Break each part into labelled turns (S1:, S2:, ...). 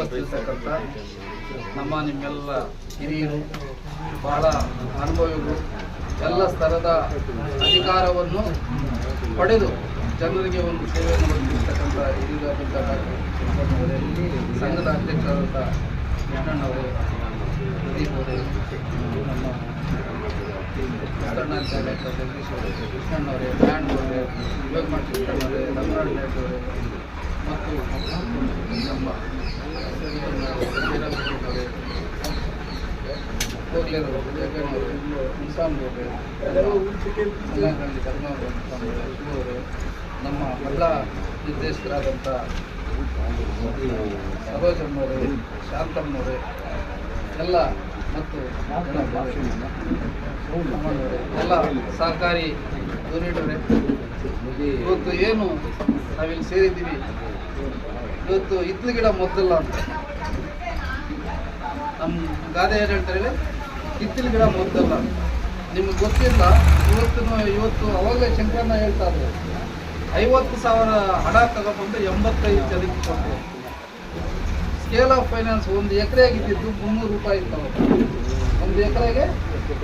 S1: ಉಪಸ್ಥಿತರ್ತಕ್ಕಂಥ ನಮ್ಮ ನಿಮ್ಮೆಲ್ಲ ಹಿರಿಯರು ಬಹಳ ಅನುಭವಿಗಳು ಎಲ್ಲ ಸ್ತರದ ಅಧಿಕಾರವನ್ನು ಪಡೆದು ಜನರಿಗೆ ಒಂದು ಸೇವೆಯನ್ನು ಒದಗಿಸ್ತಕ್ಕಂಥ ಹಿರಿಯ ಅವರೇ, ಸಂಘದ ಅಧ್ಯಕ್ಷರಾದಂಥ ಕೃಷ್ಣಣ್ಣವರೇ ಪ್ರದೀಪ್ ಅವರೇ ನಮ್ಮ ಕೃಷ್ಣಣ್ಣ ಅವರೇ ಕೃಷ್ಣಣ್ಣವರೇ ಬ್ಯಾಂಡ್ ಅವರೇ ಮಾಡಿ ಕೃಷ್ಣಣ್ಣವರೇ ರಮಣಾಳ್ ನಾಯ್ಡು ಅವರೇ ಮತ್ತು ನಮ್ಮ ಸಂಘಗಳಲ್ಲಿ ಧರ್ಮವರು ಶಿವವರು ನಮ್ಮ ಮಹಿಳಾ ನಿರ್ದೇಶಕರಾದಂಥ ಸರೋಜಮ್ಮನವರೇ ಶಾಂತಮ್ಮನವರೇ ಎಲ್ಲ ಮತ್ತು ಎಲ್ಲ ಸಹಕಾರಿ ಯೂನಿಟವರೇ ಇವತ್ತು ಏನು ನಾವಿಲ್ಲಿ ಸೇರಿದ್ದೀವಿ? ಇವತ್ತು ಇತ್ಲು ಗಿಡ ಮೊದಲ ಅಂತ. ನಮ್ಮ ಗಾದೆ ಏನು ಹೇಳ್ತಾರೆ ಹೇಳಿ? ಇತ್ತಿಲು ಗಿಡ ಮೊದಲ ನಿಮ್ಗೆ ಗೊತ್ತಿಲ್ಲ ಇವತ್ತು ಇವತ್ತು ಅವಾಗಲೇ ಶಂಕರನ್ನ ಹೇಳ್ತಾ ಇದ್ರು. ಐವತ್ತು ಸಾವಿರ ಹಣ ತಗೊಬಂದು ಎಂಬತ್ತೈದು ಜನಕ್ಕೆ ಕೊಟ್ಟೆ ಸ್ಕೇಲ್ ಆಫ್ ಫೈನಾನ್ಸ್ ಒಂದು ಎಕರೆಗೆ ಇದ್ದಿದ್ದು ಮುನ್ನೂರು ರೂಪಾಯಿ ಇತ್ತು. ಒಂದು ಎಕರೆಗೆ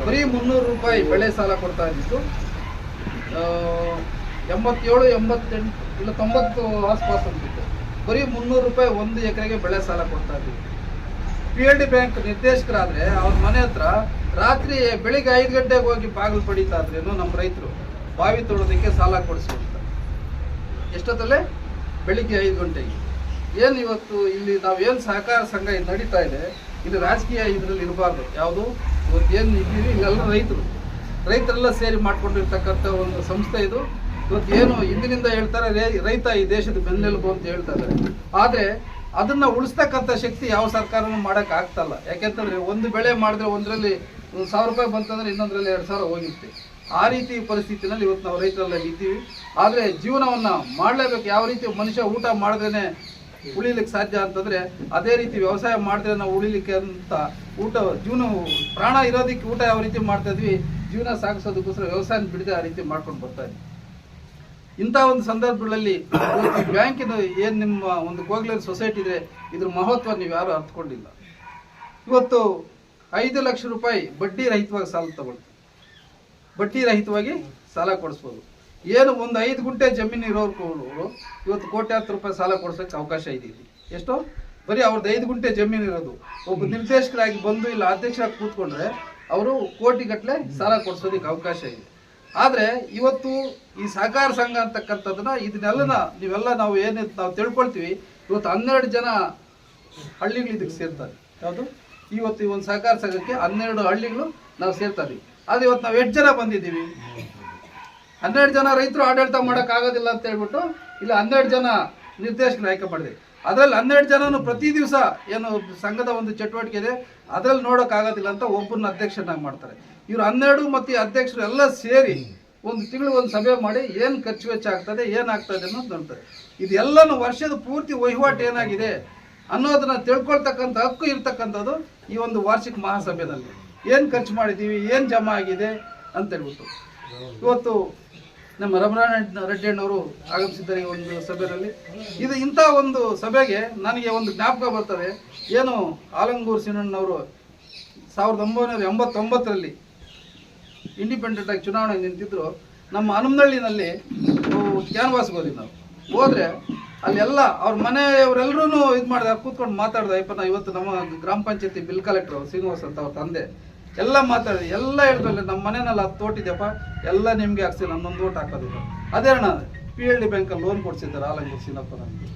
S1: ಬರೀ ಮುನ್ನೂರು ರೂಪಾಯಿ ಬೆಳೆ ಸಾಲ ಕೊಡ್ತಾ ಇದ್ದಿತ್ತು ಎಂಬತ್ತೇಳು, ಎಂಬತ್ತೆಂಟು, ಇಲ್ಲ ತೊಂಬತ್ತು ಆಸ್ಪಾಸ್ ಅಂತಿತ್ತು ಬರೀ ಮುನ್ನೂರು ರೂಪಾಯಿ ಒಂದು ಎಕರೆಗೆ ಬೆಳೆ ಸಾಲ ಕೊಡ್ತಾ ಇದ್ದೀವಿ ಪಿ ಎಲ್ ಡಿ ಬ್ಯಾಂಕ್ ನಿರ್ದೇಶಕರಾದ್ರೆ ಅವ್ರ ಮನೆ ಹತ್ರ ರಾತ್ರಿ ಬೆಳಿಗ್ಗೆ ಐದು ಗಂಟೆಗೆ ಹೋಗಿ ಬಾಗಿಲು ಪಡಿತಾ ನಮ್ಮ ರೈತರು. ಬಾವಿ ತೊಡೋದಕ್ಕೆ ಸಾಲ ಕೊಡಿಸ್ಕೊಡ್ತಾರೆ ಎಷ್ಟೊತ್ತಲ್ಲೇ? ಬೆಳಿಗ್ಗೆ ಐದು ಗಂಟೆಗೆ. ಏನು ಇವತ್ತು ಇಲ್ಲಿ ನಾವು ಏನು ಸಹಕಾರ ಸಂಘ ಇದು ನಡೀತಾ ಇದೆ, ಇದು ರಾಜಕೀಯ ಇದರಲ್ಲಿ ಇರಬಾರ್ದು. ಯಾವುದು? ಇವತ್ತು ಏನು ಇದ್ದೀವಿ, ಇಲ್ಲೆಲ್ಲ ರೈತರು. ರೈತರೆಲ್ಲ ಸೇರಿ ಮಾಡ್ಕೊಂಡಿರ್ತಕ್ಕಂಥ ಒಂದು ಸಂಸ್ಥೆ ಇದು. ಇವತ್ತು ಏನು ಇಂದಿನಿಂದ ಹೇಳ್ತಾರೆ ರೈತ ಈ ದೇಶದ ಬೆನ್ನೆಲುಬು ಅಂತ ಹೇಳ್ತಾ ಇದ್ದಾರೆ ಆದರೆ ಅದನ್ನ ಉಳಿಸ್ತಕ್ಕಂಥ ಶಕ್ತಿ ಯಾವ ಸರ್ಕಾರನೂ ಮಾಡಕ್ ಆಗ್ತಲ್ಲ. ಯಾಕೆಂತಂದರೆ ಒಂದು ಬೆಳೆ ಮಾಡಿದ್ರೆ ಒಂದರಲ್ಲಿ ಒಂದು ಸಾವಿರ ರೂಪಾಯಿ ಬಂತಂದ್ರೆ ಇನ್ನೊಂದರಲ್ಲಿ ಎರಡು ಸಾವಿರ ಹೋಗಿರುತ್ತೆ. ಆ ರೀತಿ ಪರಿಸ್ಥಿತಿನಲ್ಲಿ ಇವತ್ತು ನಾವು ರೈತರೆಲ್ಲ ಇದ್ದೀವಿ. ಆದರೆ ಜೀವನವನ್ನ ಮಾಡಲೇಬೇಕು. ಯಾವ ರೀತಿ ಮನುಷ್ಯ ಊಟ ಮಾಡಿದ್ರೇನೆ ಉಳಿಲಿಕ್ಕೆ ಸಾಧ್ಯ ಅಂತಂದ್ರೆ, ಅದೇ ರೀತಿ ವ್ಯವಸಾಯ ಮಾಡಿದ್ರೆ ನಾವು ಉಳಿಲಿಕ್ಕೆ ಅಂತ ಊಟ, ಜೀವನ, ಪ್ರಾಣ ಇರೋದಕ್ಕೆ ಊಟ ಯಾವ ರೀತಿ ಮಾಡ್ತಾ ಇದ್ವಿ, ಜೀವನ ಸಾಗಿಸೋದಕ್ಕೋಸ್ಕರ ವ್ಯವಸಾಯ ಬಿಡದೆ ಆ ರೀತಿ ಮಾಡ್ಕೊಂಡು ಬರ್ತಾ ಇದ್ವಿ. ಇಂಥ ಒಂದು ಸಂದರ್ಭಗಳಲ್ಲಿ ಬ್ಯಾಂಕಿನ ಏನು ನಿಮ್ಮ ಒಂದು ಕೋಗ್ಲೇರ್ ಸೊಸೈಟಿ ಇದೆ ಇದ್ರ ಮಹತ್ವ ನೀವು ಯಾರು ಅರ್ಥಕೊಂಡಿಲ್ಲ ಇವತ್ತು ಐದು ಲಕ್ಷ ರೂಪಾಯಿ ಬಡ್ಡಿ ರಹಿತವಾಗಿ ಸಾಲ ತಗೊಳ್ತೀವಿ. ಬಡ್ಡಿ ರಹಿತವಾಗಿ ಸಾಲ ಕೊಡಿಸ್ಬೋದು. ಏನು ಒಂದು ಐದು ಗುಂಟೆ ಜಮೀನು ಇರೋರು ಇವತ್ತು ಕೋಟ್ಯಾಂತರ ರೂಪಾಯಿ ಸಾಲ ಕೊಡ್ಸೋಕ್ಕೆ ಅವಕಾಶ ಇದೆ ಎಷ್ಟು? ಬರೀ ಅವ್ರದ್ದು ಐದು ಗುಂಟೆ ಜಮೀನು ಇರೋದು. ಒಬ್ಬ ನಿರ್ದೇಶಕರಾಗಿ ಬಂದು ಇಲ್ಲ ಅಧ್ಯಕ್ಷರಾಗಿ ಕೂತ್ಕೊಂಡ್ರೆ ಅವರು ಕೋಟಿಗಟ್ಟಲೆ ಸಾಲ ಕೊಡ್ಸೋದಕ್ಕೆ ಅವಕಾಶ ಇದೆ. ಆದರೆ ಇವತ್ತು ಈ ಸಹಕಾರ ಸಂಘ ಅಂತಕ್ಕಂಥದ್ದನ್ನ ಇದನ್ನೆಲ್ಲ ನೀವೆಲ್ಲ ನಾವು ಏನು ನಾವು ತಿಳ್ಕೊಳ್ತೀವಿ. ಇವತ್ತು ಹನ್ನೆರಡು ಜನ ಹಳ್ಳಿಗಳು ಇದಕ್ಕೆ ಸೇರ್ತಾರೆ. ಯಾವುದು? ಇವತ್ತು ಈ ಒಂದು ಸಹಕಾರ ಸಂಘಕ್ಕೆ ಹನ್ನೆರಡು ಹಳ್ಳಿಗಳು ನಾವು ಸೇರ್ತಾರೆ ಆದರೆ ಇವತ್ತು ನಾವು ಎಷ್ಟು ಜನ ಬಂದಿದ್ದೀವಿ? ಹನ್ನೆರಡು ಜನ ರೈತರು ಆಡಳಿತ ಮಾಡಕ್ ಆಗೋದಿಲ್ಲ ಅಂತ ಹೇಳ್ಬಿಟ್ಟು ಇಲ್ಲ ಹನ್ನೆರಡು ಜನ ನಿರ್ದೇಶಕರು ಆಯ್ಕೆ ಮಾಡಿದೆ ಅದರಲ್ಲಿ ಹನ್ನೆರಡು ಜನನು ಪ್ರತಿ ದಿವಸ ಏನು ಸಂಘದ ಒಂದು ಚಟುವಟಿಕೆ ಇದೆ ಅದರಲ್ಲಿ ನೋಡೋಕ್ಕಾಗೋದಿಲ್ಲ ಆಗೋದಿಲ್ಲ ಅಂತ ಒಬ್ಬರನ್ನ ಅಧ್ಯಕ್ಷನಾಗಿ ಮಾಡ್ತಾರೆ. ಇವ್ರು ಹನ್ನೆರಡು ಮತ್ತು ಅಧ್ಯಕ್ಷರು ಎಲ್ಲ ಸೇರಿ ಒಂದು ತಿಂಗಳು ಒಂದು ಸಭೆ ಮಾಡಿ ಏನು ಖರ್ಚು ವೆಚ್ಚ ಆಗ್ತದೆ ಏನಾಗ್ತದೆ ಅನ್ನೋದು ನೋಡ್ತಾರೆ. ಇದೆಲ್ಲನೂ ವರ್ಷದ ಪೂರ್ತಿ ವಹಿವಾಟು ಏನಾಗಿದೆ ಅನ್ನೋದನ್ನ ತಿಳ್ಕೊಳ್ತಕ್ಕಂಥ ಹಕ್ಕು ಇರ್ತಕ್ಕಂಥದ್ದು ಈ ಒಂದು ವಾರ್ಷಿಕ ಮಹಾಸಭೆಯಲ್ಲಿ ಏನು ಖರ್ಚು ಮಾಡಿದ್ದೀವಿ, ಏನು ಜಮಾ ಆಗಿದೆ ಅಂತ ಹೇಳ್ಬಿಟ್ಟು. ಇವತ್ತು ನಮ್ಮ ರಮಣಾರಾಯಣ ರೆಡ್ಡಿ ಅಣ್ಣವರು ಆಗಮಿಸಿದ್ದಾರೆ ಈ ಒಂದು ಸಭೆಯಲ್ಲಿ. ಇದು ಇಂಥ ಒಂದು ಸಭೆಗೆ ನನಗೆ ಒಂದು ಜ್ಞಾಪಕ ಬರ್ತದೆ. ಏನು ಆಲಂಗೂರು ಸಿನಣ್ಣವರು ಸಾವಿರದ ಒಂಬೈನೂರ ಎಂಬತ್ತೊಂಬತ್ತರಲ್ಲಿ ಇಂಡಿಪೆಂಡೆಂಟ್ ಆಗಿ ಚುನಾವಣೆ ನಿಂತಿದ್ರು, ನಮ್ಮ ಹನುಮನಹಳ್ಳಿನಲ್ಲಿ ಕ್ಯಾನ್ವಾಸ್ಗೆ ಹೋದ್ವಿ ನಾವು. ಹೋದ್ರೆ ಅಲ್ಲೆಲ್ಲ ಅವ್ರ ಮನೆಯವರೆಲ್ಲರೂ ಇದು ಮಾಡಿದ ಕೂತ್ಕೊಂಡು ಮಾತಾಡ್ದೆ, ಅಯ್ಯಪ್ಪ, ನಾ ಇವತ್ತು ನಮ್ಮ ಗ್ರಾಮ ಪಂಚಾಯತಿ ಬಿಲ್ ಕಲೆಕ್ಟರ್ ಶ್ರೀನಿವಾಸ್ ಅಂತ ಅವ್ರ ತಂದೆ. ಎಲ್ಲ ಮಾತಾಡಿದೆ, ಎಲ್ಲ ಹೇಳಿದ್ರಲ್ಲಿ ನಮ್ಮ ಮನೆಯಲ್ಲಿ ಅದು ತೋಟಿದ್ದೆಪ್ಪ ಎಲ್ಲ ನಿಮಗೆ ಹಾಕ್ಸಿ, ನನ್ನೊಂದು ಓಟ್ ಹಾಕೋದಿಲ್ಲ ಅದೇ ಅಣ್ಣ ಪಿ ಎಲ್ ಡಿ ಬ್ಯಾಂಕಲ್ಲಿ ಲೋನ್ ಕೊಡ್ಸಿದ್ದಾರೆ ಆಲಂಗೂರು ಸೀನಪ್ಪ ನನಗೆ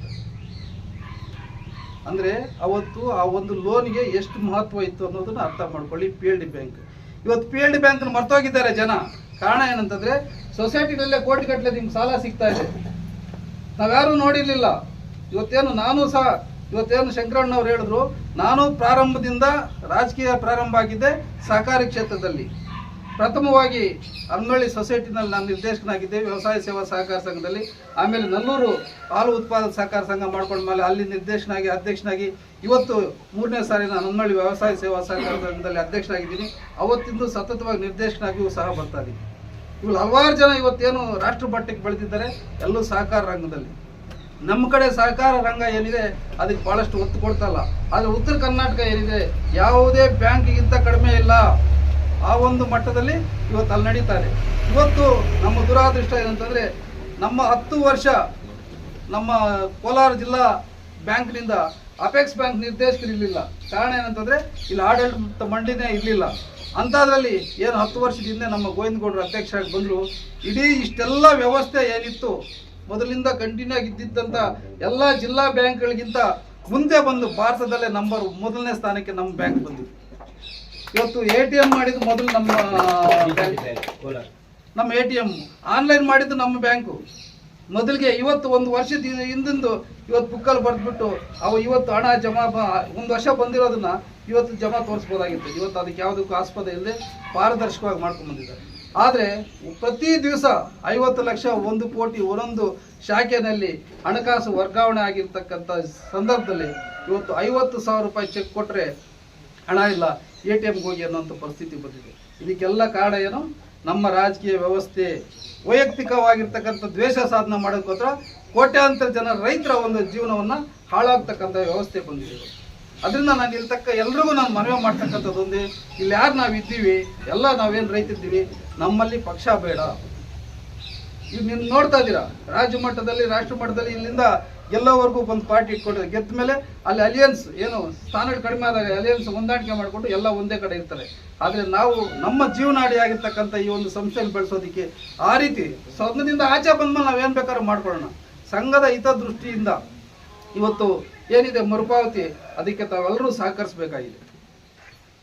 S1: ಅಂದರೆ, ಅವತ್ತು ಆ ಒಂದು ಲೋನ್ಗೆ ಎಷ್ಟು ಮಹತ್ವ ಇತ್ತು ಅನ್ನೋದನ್ನ ಅರ್ಥ ಮಾಡ್ಕೊಳ್ಳಿ ಪಿ ಎಲ್ ಡಿ ಬ್ಯಾಂಕ್ ಇವತ್ತು ಪಿ ಎಲ್ ಡಿ ಬ್ಯಾಂಕ್ ಮರ್ತೋಗಿದ್ದಾರೆ ಜನ. ಕಾರಣ ಏನಂತಂದ್ರೆ ಸೊಸೈಟಿನಲ್ಲೇ ಕೋಟಿ ಕಟ್ಟಲೆ ನಿಮ್ಗೆ ಸಾಲ ಸಿಗ್ತಾ ಇದೆ. ನಾವ್ಯಾರೂ ನೋಡಿರ್ಲಿಲ್ಲ. ಇವತ್ತೇನು ನಾನು ಸಹ, ಇವತ್ತೇನು ಶಂಕರಣ್ಣವ್ರು ಹೇಳಿದ್ರು, ನಾನು ಪ್ರಾರಂಭದಿಂದ ರಾಜಕೀಯ ಪ್ರಾರಂಭ ಆಗಿದ್ದೆ ಸಹಕಾರಿ ಕ್ಷೇತ್ರದಲ್ಲಿ. ಪ್ರಥಮವಾಗಿ ಅರ್ನಳ್ಳಿ ಸೊಸೈಟಿನಲ್ಲಿ ನಾನು ನಿರ್ದೇಶಕನಾಗಿದ್ದೆ ವ್ಯವಸಾಯ ಸೇವಾ ಸಹಕಾರ ಸಂಘದಲ್ಲಿ. ಆಮೇಲೆ ನಲ್ಲೂರು ಹಾಲು ಉತ್ಪಾದಕ ಸಹಕಾರ ಸಂಘ ಮಾಡ್ಕೊಂಡ್ಮೇಲೆ ಅಲ್ಲಿ ನಿರ್ದೇಶನಾಗಿ, ಅಧ್ಯಕ್ಷನಾಗಿ ಇವತ್ತು ಮೂರನೇ ಸಾರಿ ನಾನು ಹನ್ನಳ್ಳಿ ವ್ಯವಸಾಯ ಸೇವಾ ಸಹಕಾರ ಸಂಘದಲ್ಲಿ ಅಧ್ಯಕ್ಷನಾಗಿದ್ದೀನಿ. ಅವತ್ತಿಂದು ಸತತವಾಗಿ ನಿರ್ದೇಶನಾಗಿಯೂ ಸಹ ಬರ್ತಾ ಇದ್ದೀನಿ. ಇವ್ರು ಹಲವಾರು ಜನ ಇವತ್ತೇನು ರಾಷ್ಟ್ರ ಮಟ್ಟಕ್ಕೆ ಬೆಳೆದಿದ್ದಾರೆ. ಎಲ್ಲೂ ಸಹಕಾರ ರಂಗದಲ್ಲಿ. ನಮ್ಮ ಕಡೆ ಸಹಕಾರ ರಂಗ ಏನಿದೆ, ಅದಕ್ಕೆ ಭಾಳಷ್ಟು ಒತ್ತು ಕೊಡ್ತಲ್ಲ ಆದರೆ ಉತ್ತರ ಕರ್ನಾಟಕ ಏನಿದೆ, ಯಾವುದೇ ಬ್ಯಾಂಕಿಗಿಂತ ಕಡಿಮೆ ಇಲ್ಲ. ಆ ಒಂದು ಮಟ್ಟದಲ್ಲಿ ಇವತ್ತು ಅಲ್ಲಿ ನಡೀತಾರೆ. ಇವತ್ತು ನಮ್ಮ ದುರಾದೃಷ್ಟ ಏನಂತಂದ್ರೆ ನಮ್ಮ ಹತ್ತು ವರ್ಷ ನಮ್ಮ ಕೋಲಾರ ಜಿಲ್ಲಾ ಬ್ಯಾಂಕ್ನಿಂದ ಅಪೆಕ್ಸ್ ಬ್ಯಾಂಕ್ ನಿರ್ದೇಶಕರಿರಲಿಲ್ಲ ಕಾರಣ ಏನಂತಂದ್ರೆ ಇಲ್ಲಿ ಆಡಳಿತ ಮಂಡಳಿನೇ ಇರಲಿಲ್ಲ. ಅಂಥದ್ರಲ್ಲಿ ಏನು ಹತ್ತು ವರ್ಷದ ಹಿಂದೆ ನಮ್ಮ ಗೋವಿಂದಗೌಡರು ಅಧ್ಯಕ್ಷರಾಗಿ ಬಂದರು. ಇಡೀ ಇಷ್ಟೆಲ್ಲ ವ್ಯವಸ್ಥೆ ಏನಿತ್ತು, ಮೊದಲಿಂದ ಕಂಟಿನ್ಯೂ ಆಗಿ ಇದ್ದಿದ್ದಂಥ ಎಲ್ಲ ಜಿಲ್ಲಾ ಬ್ಯಾಂಕ್ಗಳಿಗಿಂತ ಮುಂದೆ ಬಂದು ಭಾರತದಲ್ಲೇ ನಂಬರ್ ಮೊದಲನೇ ಸ್ಥಾನಕ್ಕೆ ನಮ್ಮ ಬ್ಯಾಂಕ್ ಬಂದಿದೆ ಇವತ್ತು ಎ ಟಿ ಎಂ ಮಾಡಿದ್ದು ಮೊದಲು ನಮ್ಮ ನಮ್ಮ ಎ ಟಿ ಎಂ ಆನ್ಲೈನ್ ಮಾಡಿದ್ದು ನಮ್ಮ ಬ್ಯಾಂಕು. ಮೊದಲಿಗೆ ಇವತ್ತು ಒಂದು ವರ್ಷದ ಹಿಂದೆ- ಹಿಂದಿಂದು ಇವತ್ತು ಬುಕ್ಕಲ್ಲಿ ಬರೆದ್ಬಿಟ್ಟು ಅವು ಇವತ್ತು ಹಣ ಜಮಾ ಒಂದು ವರ್ಷ ಬಂದಿರೋದನ್ನ ಇವತ್ತು ಜಮಾ ತೋರಿಸ್ಬೋದಾಗಿತ್ತು. ಇವತ್ತು ಅದಕ್ಕೆ ಯಾವುದಕ್ಕೂ ಆಸ್ಪದ ಇಲ್ಲದೆ ಪಾರದರ್ಶಕವಾಗಿ ಮಾಡ್ಕೊಂಡು ಬಂದಿದ್ದಾರೆ. ಆದರೆ ಪ್ರತಿ ದಿವಸ ಐವತ್ತು ಲಕ್ಷ ಒಂದು ಕೋಟಿ ಒಂದೊಂದು ಶಾಖೆಯಲ್ಲಿ ಹಣಕಾಸು ವರ್ಗಾವಣೆ ಆಗಿರ್ತಕ್ಕಂಥ ಸಂದರ್ಭದಲ್ಲಿ ಇವತ್ತು ಐವತ್ತು ಸಾವಿರ ರೂಪಾಯಿ ಚೆಕ್ ಕೊಟ್ಟರೆ ಹಣ ಇಲ್ಲ. ಎ ಟಿ ಎಮ್ಗೆ ಹೋಗಿ ಅನ್ನೋಂಥ ಪರಿಸ್ಥಿತಿ ಬಂದಿದೆ. ಇದಕ್ಕೆಲ್ಲ ಕಾರಣ ಏನು? ನಮ್ಮ ರಾಜಕೀಯ ವ್ಯವಸ್ಥೆ ವೈಯಕ್ತಿಕವಾಗಿರ್ತಕ್ಕಂಥ ದ್ವೇಷ ಸಾಧನೆ ಮಾಡೋಕ್ಕೋಸ್ಕರ ಕೋಟ್ಯಾಂತರ ಜನ ರೈತರ ಒಂದು ಜೀವನವನ್ನು ಹಾಳಾಗ್ತಕ್ಕಂಥ ವ್ಯವಸ್ಥೆ ಬಂದಿದೆ. ಅದರಿಂದ ನಾನು ಇಲ್ಲಿ ತಕ್ಕ ಎಲ್ರಿಗೂ ನಾನು ಮನವಿ ಮಾಡ್ತಕ್ಕಂಥದ್ದು ಒಂದೇ, ಇಲ್ಲಿ ಯಾರು ನಾವು ಇದ್ದೀವಿ, ಎಲ್ಲ ನಾವೇನು ರೈತಿದ್ದೀವಿ, ನಮ್ಮಲ್ಲಿ ಪಕ್ಷ ಬೇಡ. ಈಗ ನೀವು ನೋಡ್ತಾ ಇದ್ದೀರಾ? ರಾಜ್ಯ ಮಟ್ಟದಲ್ಲಿ, ರಾಷ್ಟ್ರ ಮಟ್ಟದಲ್ಲಿ ಇಲ್ಲಿಂದ ಗೆಲ್ಲೋವರೆಗೂ ಒಂದು ಪಾರ್ಟಿ ಇಟ್ಕೊಂಡು ಗೆದ್ದ ಮೇಲೆ ಅಲ್ಲಿ ಅಲಿಯನ್ಸ್ ಏನು ಸ್ಥಾನಗಳು ಕಡಿಮೆ ಆದಾಗ ಅಲಿಯನ್ಸ್ ಹೊಂದಾಣಿಕೆ ಮಾಡಿಕೊಂಡು ಎಲ್ಲ ಒಂದೇ ಕಡೆ ಇರ್ತಾರೆ. ಆದರೆ ನಾವು ನಮ್ಮ ಜೀವನಾಡಿ ಆಗಿರ್ತಕ್ಕಂಥ ಈ ಒಂದು ಸಂಸ್ಥೆಯನ್ನು ಬೆಳೆಸೋದಕ್ಕೆ ಆ ರೀತಿ ಸ್ವಂತದಿಂದ ಆಚೆ ಬಂದ ಬಂದ್ಮೇಲೆ ನಾವೇನು ಬೇಕಾದ್ರೂ ಮಾಡ್ಕೊಳ್ಳೋಣ. ಸಂಘದ ಹಿತದೃಷ್ಟಿಯಿಂದ ಇವತ್ತು ಏನಿದೆ ಮರುಪಾವತಿ, ಅದಕ್ಕೆ ತಾವೆಲ್ಲರೂ ಸಹಕರಿಸಬೇಕಾಗಿದೆ.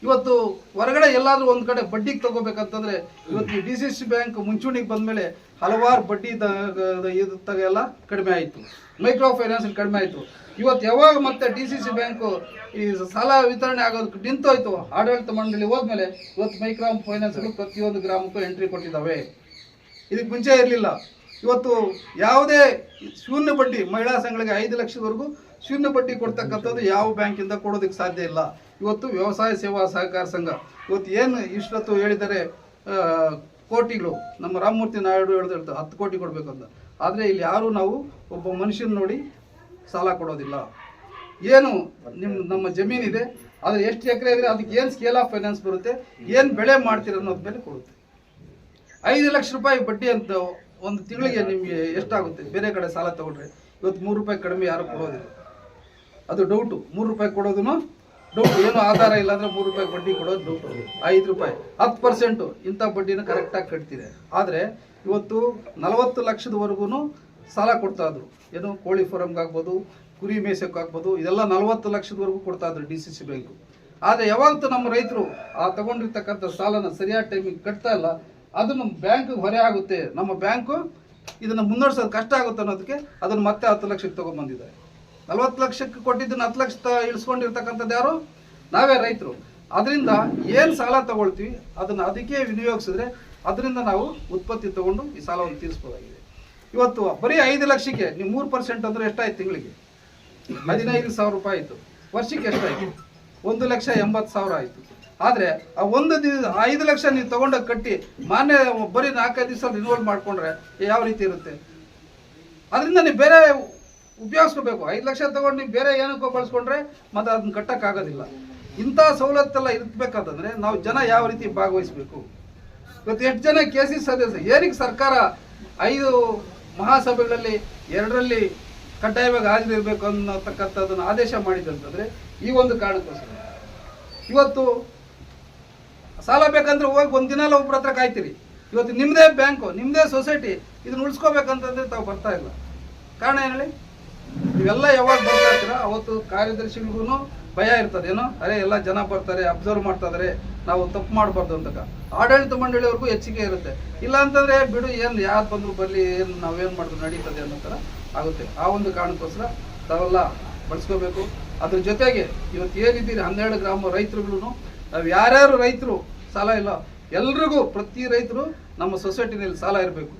S1: ಇವತ್ತು ಹೊರಗಡೆ ಎಲ್ಲಾದ್ರೂ ಒಂದ್ ಕಡೆ ಬಡ್ಡಿಗೆ ತಗೋಬೇಕಂತಂದ್ರೆ ಇವತ್ತು ಡಿ ಸಿ ಸಿ ಬ್ಯಾಂಕ್ ಮುಂಚೂಣಿಗೆ ಬಂದ್ಮೇಲೆ ಹಲವಾರು ಬಡ್ಡಿ ಇದು ಎಲ್ಲ ಕಡಿಮೆ ಆಯಿತು. ಮೈಕ್ರೋ ಫೈನಾನ್ಸ್ ಕಡಿಮೆ ಆಯಿತು. ಇವತ್ತು ಯಾವಾಗ ಮತ್ತೆ ಡಿ ಸಿ ಸಿ ಬ್ಯಾಂಕು ಈ ಸಾಲ ವಿತರಣೆ ಆಗೋದಕ್ಕೆ ನಿಂತೋಯ್ತು? ಆಡಳಿತ ಮಂಡಳಿ ಹೋದ್ಮೇಲೆ ಇವತ್ತು ಮೈಕ್ರೋ ಫೈನಾನ್ಸ್ಗಳು ಪ್ರತಿಯೊಂದು ಗ್ರಾಮಕ್ಕೂ ಎಂಟ್ರಿ ಕೊಟ್ಟಿದ್ದಾವೆ. ಇದಕ್ಕೆ ಮುಂಚೆ ಇರಲಿಲ್ಲ. ಇವತ್ತು ಯಾವುದೇ ಶೂನ್ಯ ಬಡ್ಡಿ ಮಹಿಳಾ ಸಂಘಗಳಿಗೆ ಐದು ಲಕ್ಷದವರೆಗೂ ಶೂನ್ಯ ಬಡ್ಡಿ ಕೊಡ್ತಕ್ಕಂಥದ್ದು ಯಾವ ಬ್ಯಾಂಕಿಂದ ಕೊಡೋದಕ್ಕೆ ಸಾಧ್ಯ ಇಲ್ಲ. ಇವತ್ತು ವ್ಯವಸಾಯ ಸೇವಾ ಸಹಕಾರ ಸಂಘ. ಇವತ್ತು ಏನು ಇಷ್ಟೊತ್ತು ಹೇಳಿದರೆ ಕೋಟಿಗಳು, ನಮ್ಮ ರಾಮಮೂರ್ತಿ ನಾಯ್ಡು ಹೇಳಿದ ಹತ್ತು ಕೋಟಿ ಕೊಡಬೇಕು ಅಂತ ಆದರೆ ಇಲ್ಲಿ ಯಾರೂ ನಾವು ಒಬ್ಬ ಮನುಷ್ಯನ ನೋಡಿ ಸಾಲ ಕೊಡೋದಿಲ್ಲ. ಏನು ನಿಮ್ಮ ನಮ್ಮ ಜಮೀನಿದೆ, ಆದರೆ ಎಷ್ಟು ಎಕರೆ ಇದ್ರೆ ಅದಕ್ಕೆ ಏನು ಸ್ಕೇಲ್ ಆಫ್ ಫೈನಾನ್ಸ್ ಬರುತ್ತೆ, ಏನು ಬೆಳೆ ಮಾಡ್ತೀರ ಅನ್ನೋದ್ರ ಮೇಲೆ ಕೊಡುತ್ತೆ. ಐದು ಲಕ್ಷ ರೂಪಾಯಿ ಬಡ್ಡಿ ಅಂತ ಒಂದು ತಿಂಗಳಿಗೆ ನಿಮಗೆ ಎಷ್ಟಾಗುತ್ತೆ? ಬೇರೆ ಕಡೆ ಸಾಲ ತಗೊಂಡ್ರೆ. ಇವತ್ತು ಮೂರು ರೂಪಾಯಿ ಕಡಿಮೆ ಯಾರು ಕೊಡೋದಿಲ್ಲ. ಅದು ಡೌಟು ಮೂರು ರೂಪಾಯಿ ಕೊಡೋದನ್ನು ಡೌಟ್ ಏನು ಆಧಾರ ಇಲ್ಲ ಅಂದ್ರೆ ಮೂರು ರೂಪಾಯಿ ಬಡ್ಡಿ ಕೊಡೋದು ಐದು ರೂಪಾಯಿ. ಹತ್ತು ಪರ್ಸೆಂಟು ಇಂಥ ಬಡ್ಡಿನ ಕರೆಕ್ಟಾಗಿ ಕಟ್ತಿದೆ. ಆದರೆ ಇವತ್ತು ನಲವತ್ತು ಲಕ್ಷದವರೆಗೂ ಸಾಲ ಕೊಡ್ತಾ ಇದ್ರು. ಏನು ಕೋಳಿ ಫಾರಮ್ಗೆ ಆಗ್ಬೋದು, ಕುರಿ ಮೇಸಕ್ಕೆ ಆಗ್ಬೋದು, ಇದೆಲ್ಲ ನಲವತ್ತು ಲಕ್ಷದವರೆಗೂ ಕೊಡ್ತಾ ಇದ್ರು ಡಿ ಸಿ ಸಿ ಬ್ಯಾಂಕು ಆದರೆ ಯಾವತ್ತು ನಮ್ಮ ರೈತರು ಆ ತಗೊಂಡಿರ್ತಕ್ಕಂಥ ಸಾಲನ ಸರಿಯಾದ ಟೈಮಿಗೆ ಕಟ್ತಾ ಇಲ್ಲ. ಅದು ನಮ್ಮ ಬ್ಯಾಂಕ್ ಹೊರೆ ಆಗುತ್ತೆ. ನಮ್ಮ ಬ್ಯಾಂಕು ಇದನ್ನು ಮುನ್ನಡೆಸೋದು ಕಷ್ಟ ಆಗುತ್ತೆ ಅನ್ನೋದಕ್ಕೆ ಅದನ್ನು ಮತ್ತೆ ಹತ್ತು ಲಕ್ಷಕ್ಕೆ ತಗೊಂಡ್ಬಂದಿದ್ದಾರೆ. ನಲ್ವತ್ತು ಲಕ್ಷಕ್ಕೆ ಕೊಟ್ಟಿದ್ದನ್ನು ಹತ್ತು ಲಕ್ಷ ಇಳಿಸ್ಕೊಂಡಿರ್ತಕ್ಕಂಥದ್ದು ಯಾರು? ನಾವೇ ರೈತರು. ಅದರಿಂದ ಏನು ಸಾಲ ತಗೊಳ್ತೀವಿ, ಅದನ್ನು ಅದಕ್ಕೆ ವಿನಿಯೋಗಿಸಿದ್ರೆ ಅದರಿಂದ ನಾವು ಉತ್ಪತ್ತಿ ತಗೊಂಡು ಈ ಸಾಲವನ್ನು ತೀರಿಸ್ಬೋದಾಗಿದೆ. ಇವತ್ತು ಬರೀ ಐದು ಲಕ್ಷಕ್ಕೆ ನೀವು ಮೂರು ಪರ್ಸೆಂಟ್ ಅಂದರೆ ಎಷ್ಟಾಯ್ತು ತಿಂಗಳಿಗೆ? ಹದಿನೈದು ಸಾವಿರ ರೂಪಾಯಿ ಆಯಿತು. ವರ್ಷಕ್ಕೆ ಎಷ್ಟಾಯಿತು? ಒಂದು ಲಕ್ಷ ಎಂಬತ್ತು ಸಾವಿರ ಆಯಿತು. ಆದರೆ ಆ ಒಂದು ದಿನ, ಐದು ಲಕ್ಷ ನೀವು ತೊಗೊಂಡೋಗಿ ಕಟ್ಟಿ ಮಾನ್ಯ ಬರೀ ನಾಲ್ಕೈದು ದಿವಸ ರಿನ್ಯೂವಲ್ ಮಾಡಿಕೊಂಡ್ರೆ ಯಾವ ರೀತಿ ಇರುತ್ತೆ? ಅದರಿಂದ ನೀವು ಬೇರೆ ಉಪಯೋಗಿಸ್ಕೋಬೇಕು ಐದು ಲಕ್ಷ ತಗೊಂಡು ನೀವು ಬೇರೆ ಏನಕ್ಕೋ ಬಳಸ್ಕೊಂಡ್ರೆ ಮತ್ತೆ ಅದನ್ನ ಕಟ್ಟಕ್ಕಾಗೋದಿಲ್ಲ. ಇಂಥ ಸವಲತ್ತೆಲ್ಲ ಇರಬೇಕಂತಂದ್ರೆ ನಾವು ಜನ ಯಾವ ರೀತಿ ಭಾಗವಹಿಸಬೇಕು? ಇವತ್ತು ಎಷ್ಟು ಜನ ಕೆ ಸಿ ಸದಸ್ಯ, ಏನಕ್ಕೆ ಸರ್ಕಾರ ಐದು ಮಹಾಸಭೆಗಳಲ್ಲಿ ಎರಡರಲ್ಲಿ ಕಡ್ಡಾಯವಾಗಿ ಹಾಜರಿರಬೇಕು ಅನ್ನತಕ್ಕಂಥದ್ದನ್ನು ಆದೇಶ ಮಾಡಿದೆ ಅಂತಂದ್ರೆ ಈ ಒಂದು ಕಾರಣಕ್ಕೋಸ್ಕರ. ಇವತ್ತು ಸಾಲ ಬೇಕಂದ್ರೆ ಹೋಗಿ ಒಂದು ದಿನ ಎಲ್ಲ ಒಬ್ಬರ ಹತ್ರ ಕಾಯ್ತೀರಿ. ಇವತ್ತು ನಿಮ್ಮದೇ ಬ್ಯಾಂಕು ನಿಮ್ಮದೇ ಸೊಸೈಟಿ ಇದನ್ನ ಉಳಿಸ್ಕೋಬೇಕಂತಂದ್ರೆ ತಾವು ಬರ್ತಾ ಇಲ್ಲ. ಕಾರಣ ಏನು ಹೇಳಿ? ನೀವೆಲ್ಲ ಯಾವಾಗ ಬರ್ತಾರ ಅವತ್ತು ಕಾರ್ಯದರ್ಶಿಗಳಿಗೂ ಭಯ ಇರ್ತದೆ. ಏನೋ, ಅರೆ, ಎಲ್ಲ ಜನ ಬರ್ತಾರೆ ಅಬ್ಸರ್ವ್ ಮಾಡ್ತಾ ಇದಾರೆ, ನಾವು ತಪ್ಪು ಮಾಡಬಾರ್ದು ಅಂತ. ಆಡಳಿತ ಮಂಡಳಿಯವ್ರಿಗೂ ಹೆಚ್ಚಿಗೆ ಇರುತ್ತೆ. ಇಲ್ಲ ಅಂತಂದ್ರೆ ಬಿಡು, ಏನು, ಯಾರು ಬಂದ್ರು ಬರಲಿ, ಏನು, ನಾವೇನು ಮಾಡಿದ್ರು ನಡೀತದೆ ಅನ್ನೋ ಥರ ಆಗುತ್ತೆ. ಆ ಒಂದು ಕಾರಣಕ್ಕೋಸ್ಕರ ತಾವೆಲ್ಲ ಬಳಸ್ಕೋಬೇಕು. ಅದ್ರ ಜೊತೆಗೆ ಇವತ್ತು ಏನಿದ್ದೀರಿ, ಹನ್ನೆರಡು ಗ್ರಾಮ ರೈತರುಗಳು ನಾವು ಯಾರ್ಯಾರು ರೈತರು, ಸಾಲ ಇಲ್ಲ, ಎಲ್ರಿಗೂ ಪ್ರತಿ ರೈತರು ನಮ್ಮ ಸೊಸೈಟಿನಲ್ಲಿ ಸಾಲ ಇರಬೇಕು.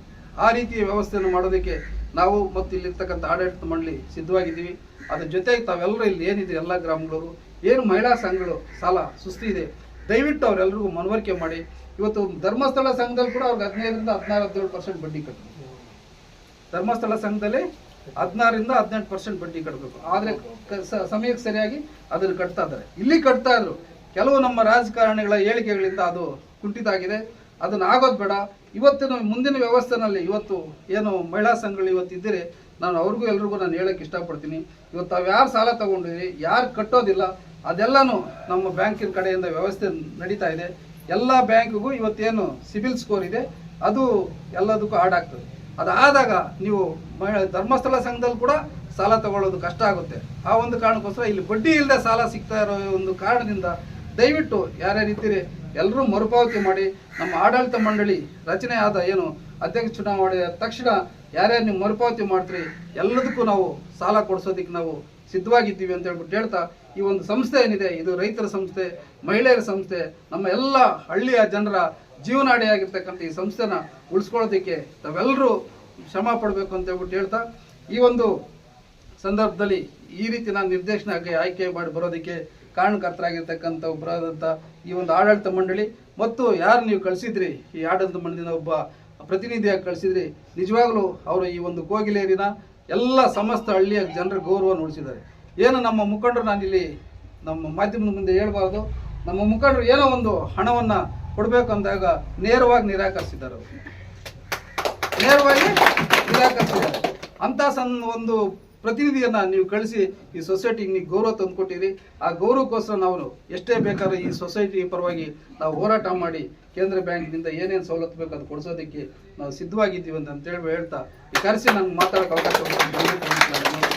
S1: ಆ ರೀತಿಯ ವ್ಯವಸ್ಥೆಯನ್ನು ಮಾಡೋದಕ್ಕೆ ನಾವು ಮತ್ತು ಇಲ್ಲಿರ್ತಕ್ಕಂಥ ಆಡಳಿತ ಮಂಡಳಿ ಸಿದ್ಧವಾಗಿದ್ದೀವಿ. ಅದ್ರ ಜೊತೆಗೆ ತಾವೆಲ್ಲರೂ ಇಲ್ಲಿ ಏನಿದೆ, ಎಲ್ಲ ಗ್ರಾಮಗಳವರು, ಏನು ಮಹಿಳಾ ಸಂಘಗಳು, ಸಾಲ, ಸುಸ್ತಿ ಇದೆ, ದಯವಿಟ್ಟು ಅವರೆಲ್ಲರಿಗೂ ಮನವರಿಕೆ ಮಾಡಿ. ಇವತ್ತು ಧರ್ಮಸ್ಥಳ ಸಂಘದಲ್ಲಿ ಕೂಡ ಅವ್ರಿಗೆ ಹದಿನೈದರಿಂದ ಹದಿನಾರು ಹದಿನೇಳು ಪರ್ಸೆಂಟ್ ಬಡ್ಡಿ ಕಟ್ಟಬೇಕು ಧರ್ಮಸ್ಥಳ ಸಂಘದಲ್ಲಿ ಹದಿನಾರರಿಂದ ಹದಿನೆಂಟು ಪರ್ಸೆಂಟ್ ಬಡ್ಡಿ ಕಟ್ಟಬೇಕು ಆದರೆ ಸಮಯಕ್ಕೆ ಸರಿಯಾಗಿ ಅದನ್ನು ಕಟ್ತಾ ಇದ್ದಾರೆ. ಇಲ್ಲಿ ಕಟ್ತಾ ಇದ್ರು. ಕೆಲವು ನಮ್ಮ ರಾಜಕಾರಣಿಗಳ ಹೇಳಿಕೆಗಳಿಂದ ಅದು ಕುಂಠಿತ ಆಗಿದೆ. ಅದನ್ನ ಆಗೋದು ಬೇಡ. ಇವತ್ತಿನ ಮುಂದಿನ ವ್ಯವಸ್ಥೆನಲ್ಲಿ ಇವತ್ತು ಏನು ಮಹಿಳಾ ಸಂಘಗಳು ಇವತ್ತು ಇದ್ದರೆ, ನಾನು ಅವ್ರಿಗೂ ಎಲ್ರಿಗೂ ನಾನು ಹೇಳಕ್ಕೆ ಇಷ್ಟಪಡ್ತೀನಿ. ಇವತ್ತು ತಾವು ಯಾರು ಸಾಲ ತಗೊಂಡಿರಿ, ಯಾರು ಕಟ್ಟೋದಿಲ್ಲ, ಅದೆಲ್ಲನೂ ನಮ್ಮ ಬ್ಯಾಂಕಿನ ಕಡೆಯಿಂದ ವ್ಯವಸ್ಥೆ ನಡೀತಾ ಇದೆ. ಎಲ್ಲ ಬ್ಯಾಂಕಿಗೂ ಇವತ್ತೇನು ಸಿಬಿಲ್ ಸ್ಕೋರ್ ಇದೆ, ಅದು ಎಲ್ಲದಕ್ಕೂ ಆಡ್ ಆಗ್ತದೆ. ಅದಾದಾಗ ನೀವು ಮಹಿಳಾ ಧರ್ಮಸ್ಥಳ ಸಂಘದಲ್ಲಿ ಕೂಡ ಸಾಲ ತಗೊಳ್ಳೋದು ಕಷ್ಟ ಆಗುತ್ತೆ. ಆ ಒಂದು ಕಾರಣಕ್ಕೋಸ್ಕರ ಇಲ್ಲಿ ಬಡ್ಡಿ ಇಲ್ಲದೆ ಸಾಲ ಸಿಗ್ತಾ ಇರೋ ಒಂದು ಕಾರಣದಿಂದ ದಯವಿಟ್ಟು ಯಾರ್ಯಾರು ಇದ್ದೀರಿ ಎಲ್ಲರೂ ಮರುಪಾವತಿ ಮಾಡಿ ನಮ್ಮ ಆಡಳಿತ ಮಂಡಳಿ ರಚನೆ ಆದ ಏನು ಅಧ್ಯಕ್ಷ ಚುನಾವಣೆ ತಕ್ಷಣ ಯಾರ್ಯಾರು ನೀವು ಮರುಪಾವತಿ ಮಾಡ್ತೀರಿ, ಎಲ್ಲದಕ್ಕೂ ನಾವು ಸಾಲ ಕೊಡಿಸೋದಕ್ಕೆ ನಾವು ಸಿದ್ಧವಾಗಿದ್ದೀವಿ ಅಂತ ಹೇಳ್ಬಿಟ್ಟು ಹೇಳ್ತಾ ಈ ಒಂದು ಸಂಸ್ಥೆ ಏನಿದೆ, ಇದು ರೈತರ ಸಂಸ್ಥೆ, ಮಹಿಳೆಯರ ಸಂಸ್ಥೆ, ನಮ್ಮ ಎಲ್ಲ ಹಳ್ಳಿಯ ಜನರ ಜೀವನಾಡಿಯಾಗಿರ್ತಕ್ಕಂಥ ಈ ಸಂಸ್ಥೆನ ಉಳಿಸ್ಕೊಳ್ಳೋದಕ್ಕೆ ತಾವೆಲ್ಲರೂ ಶ್ರಮ ಪಡಬೇಕು ಅಂತ ಹೇಳ್ಬಿಟ್ಟು ಹೇಳ್ತಾ ಈ ಒಂದು ಸಂದರ್ಭದಲ್ಲಿ ಈ ರೀತಿ ನಾನು ನಿರ್ದೇಶನಕ್ಕೆ ಆಯ್ಕೆ ಮಾಡಿ ಬರೋದಕ್ಕೆ ಕಾರಣಕರ್ತರಾಗಿರ್ತಕ್ಕಂಥ ಒಬ್ಬರಾದಂಥ ಈ ಒಂದು ಆಡಳಿತ ಮಂಡಳಿ ಮತ್ತು ಯಾರು ನೀವು ಕಳಿಸಿದ್ರಿ? ಈ ಆಡಳಿತ ಮಂಡಳಿನ ಒಬ್ಬ ಪ್ರತಿನಿಧಿಯಾಗಿ ಕಳಿಸಿದ್ರಿ. ನಿಜವಾಗ್ಲೂ ಅವರು ಈ ಒಂದು ಕೋಗಿಲೇರಿನ ಎಲ್ಲ ಸಮಸ್ತ ಹಳ್ಳಿಯ ಜನರ ಗೌರವ ನೋಡಿಸಿದ್ದಾರೆ. ಏನು ನಮ್ಮ ಮುಖಂಡರು ನಾನಿಲ್ಲಿ ನಮ್ಮ ಮಾಧ್ಯಮದ ಮುಂದೆ ಹೇಳ್ಬಾರ್ದು. ನಮ್ಮ ಮುಖಂಡರು ಏನೋ ಒಂದು ಹಣವನ್ನು ಕೊಡಬೇಕು ಅಂದಾಗ ನೇರವಾಗಿ ನಿರಾಕರಿಸಿದ್ದಾರೆ ನೇರವಾಗಿ ನಿರಾಕರಿಸಿದ್ದಾರೆ. ಅಂತ ಸಣ್ಣ ಒಂದು ಪ್ರತಿನಿಧಿಯನ್ನ ನೀವು ಕಳಿಸಿ ಈ ಸೊಸೈಟಿಗೆ ನೀವು ಗೌರವ ತಂದುಕೊಟ್ಟಿರಿ ಆ ಗೌರವಕ್ಕೋಸ್ಕರ ನಾವು ಎಷ್ಟೇ ಬೇಕಾದ್ರೆ ಈ ಸೊಸೈಟಿ ಪರವಾಗಿ ನಾವು ಹೋರಾಟ ಮಾಡಿ ಕೇಂದ್ರ ಬ್ಯಾಂಕ್ನಿಂದ ಏನೇನು ಸವಲತ್ತು ಬೇಕು ಅದು ಕೊಡಿಸೋದಕ್ಕೆ ನಾವು ಸಿದ್ಧವಾಗಿದ್ದೀವಿ ಅಂತ ಅಂತೇಳಿ ಹೇಳ್ತಾ ಈ ಕರೆಸಿ ನಂಗೆ ಮಾತಾಡೋಕೆ ಅವಕಾಶ.